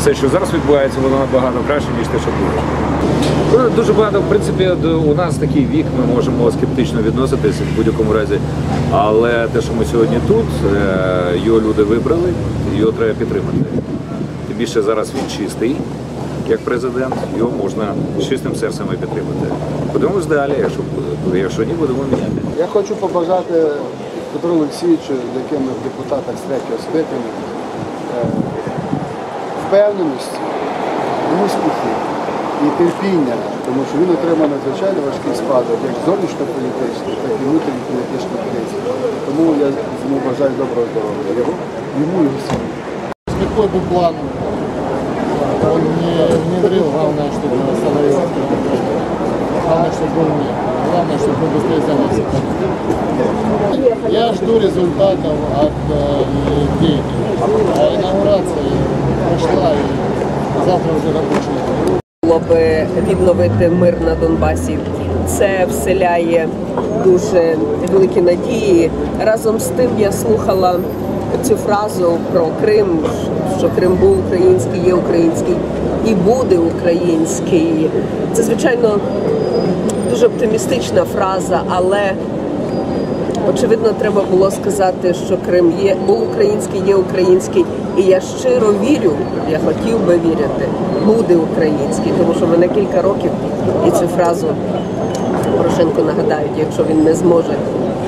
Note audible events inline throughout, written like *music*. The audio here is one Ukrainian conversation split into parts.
все, що зараз відбувається, воно набагато краще, ніж те, що було. Ну, Дуже багато, в принципі, у нас такий вік, ми можемо скептично відноситися в будь-якому разі. Але те, що ми сьогодні тут, е, його люди вибрали, його треба підтримати. Тим більше зараз він чистий, як президент, його можна з чистим серцем і підтримати. Подивимось далі, якщо, якщо ні, будемо міняти. Я хочу побажати Петру Олексійовичу, з яким депутатах з третього скликання, е, впевненості, успіхів і терпіння, тому що він отримав надзвичайно важкий спадок, як зовнішньополітичний, так і внутрішньополітичний кризи. Тому я йому бажаю доброго здоров'я. Його, йому і всім. Какой бы план он не внедрил, главное, чтобы остановился. Главное, чтобы был мир. Главное, чтобы мы быстрее занялись. Я жду результатов от э, деятелей. А инаугурация прошла, и завтра уже рабочий було би відновити мир на Донбасі. Це вселяє дуже великі надії. Разом з тим я слухала цю фразу про Крим, що Крим був український, є український і буде український. Це звичайно дуже оптимістична фраза, але Очевидно, треба було сказати, що Крим є був український, є український, і я щиро вірю, я хотів би вірити, буде український, тому що мене кілька років і цю фразу Порошенко нагадають, якщо він не зможе,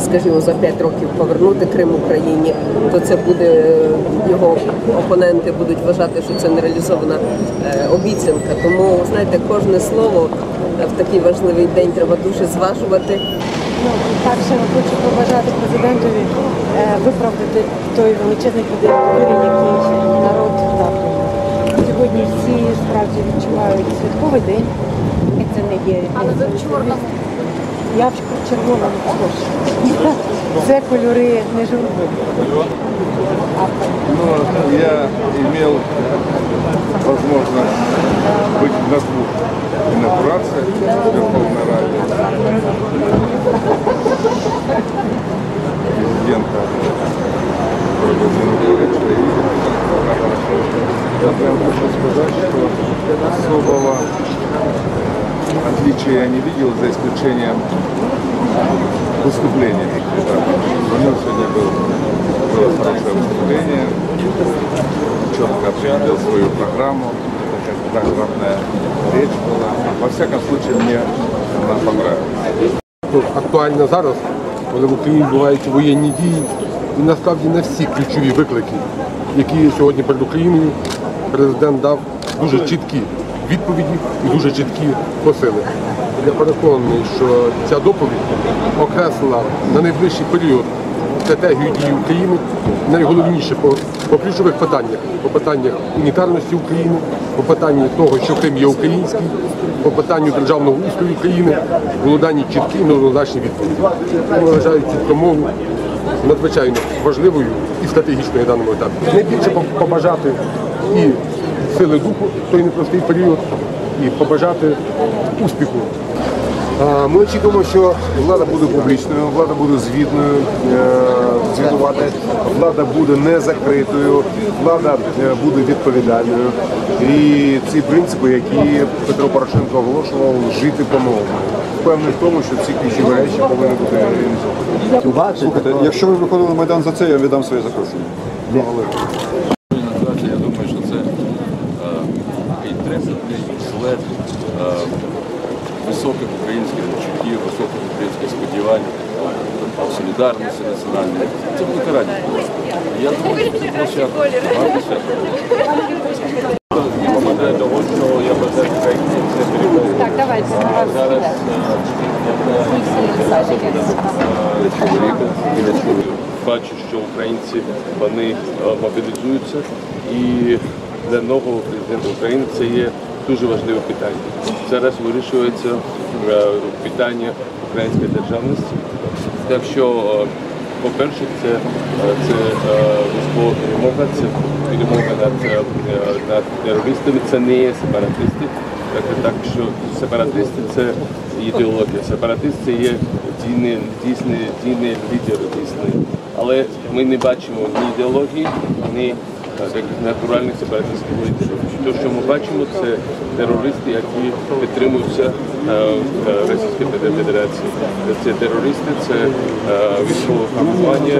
скажімо, за п'ять років повернути Крим Україні, то це буде його опоненти будуть вважати, що це нереалізована е, обіцянка. Тому знаєте, кожне слово в такий важливий день треба дуже зважувати. Ну, перше, хочу побажати президентові е, виправдати той величезний кредит довіри, який народ дав. Сьогодні всі справді відчувають святковий день, і це не є. Але ви в чорному. Я в червоному також. *laughs* Це кольори не журби. Но я имел возможность быть на двух инаугурациях президента Владимира Владимировича и я прям хочу сказать, что особого отличия я не видел, за исключением выступления. У него сегодня был, было хорошее выступление, четко определил свою программу, такая программная речь была. Во всяком случае, мне она понравилось. актуально зараз, коли в Україні відбуваються воєнні дії, і насправді на всі ключові виклики, які сьогодні перед Україною, президент дав дуже чіткі відповіді і дуже чіткі посили. Я переконаний, що ця доповідь окреслила на найближчий період стратегію дії України, найголовніше по, по ключових питаннях, по питаннях унітарності України, по питанню того, що Крим є український, по питанню державного устрою України було дані чіткі і неоднозначні відповіді. Я вважаю цю промову надзвичайно важливою і стратегічною на даному етапі. Найбільше по- побажати і сили духу в той непростий період, і побажати успіху Ми очікуємо, що влада буде публічною, влада буде звітною, е, звітувати, влада буде не закритою, влада е, буде відповідальною. І ці принципи, які Петро Порошенко оголошував, жити по-новому. Впевнений в тому, що ці ключові речі повинні бути реалізовані. Слухайте, якщо ви виходили на Майдан за це, я віддам своє запрошення. Я думаю, що це е, трепетний след е, високих українських почуттів, високих українських сподівань, солідарності національної. Це велика радість. Я думаю, що це. Гарне свято. Мене того, що я бажаю Україні це перемогу. Так, давайте. Зараз е, чоловіка біля чоловіка. Бачу, що українці вони е, мобілізуються і для нового президента України це є дуже важливе питання. Зараз вирішується е, питання української державності. Так що, е, по-перше, це, е, це перемога, це перемога над, над терористами, це не є сепаратисти. Так, так що сепаратисти це ідеологія. Сепаратист це є дійний, дійсний, дійний лідер дійсний. Але ми не бачимо ні ідеології, ні як натуральних сепаратистських лідерів. Те, що ми бачимо, це терористи, які підтримуються е, е, Російською Це терористи, це е, військове формування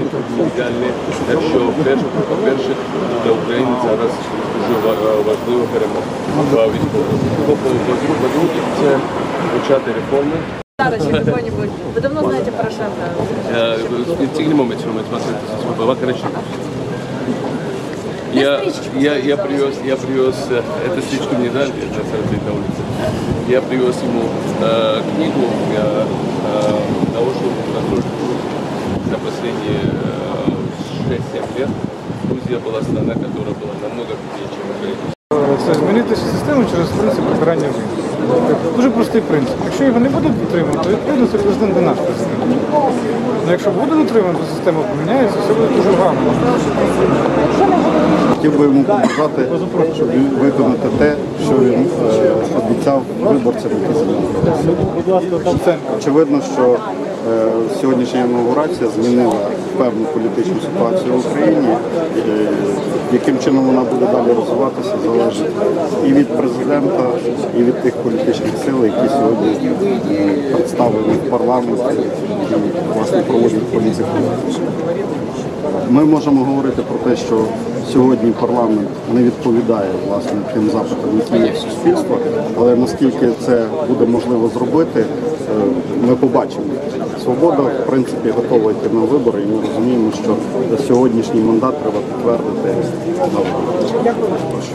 ідеальне. Що, перше, по-перше, для України зараз дуже ва- важлива перемога військовому. Це почати реформи. Ви давно знаєте? Э, Стигнем момент, момент, смотрите, короче. Я, я, я привез, я привез, э, это стичку мне дали, это стоит на улице. Я привез ему э, книгу э, э, того, что разрушил за последние э, 6-7 лет. Грузия была страна, которая была намного беднее, чем Украина. Це змінити систему через принцип вибирання вин. Дуже простий принцип. Якщо його не будуть дотримувати, то відповідно це президент не наш президент. Але якщо буде дотримано, то система поміняється, все буде дуже гарно. Хотів би йому побажати, щоб він виконати те, що він е, обіцяв виборцям. Очевидно, що сьогоднішня інаугурація змінила певну політичну ситуацію в Україні. Е, яким чином вона буде далі розвиватися, залежить і від президента, і від тих політичних сил, які сьогодні е, представлені в парламенті і власне проводять політику. Ми можемо говорити про те, що сьогодні парламент не відповідає власне тим запитам, які є в суспільства, але наскільки це буде можливо зробити, е, ми побачимо. Свобода, в принципі, готова йти на вибори, і ми розуміємо, що сьогоднішній мандат треба підтвердити на виборах.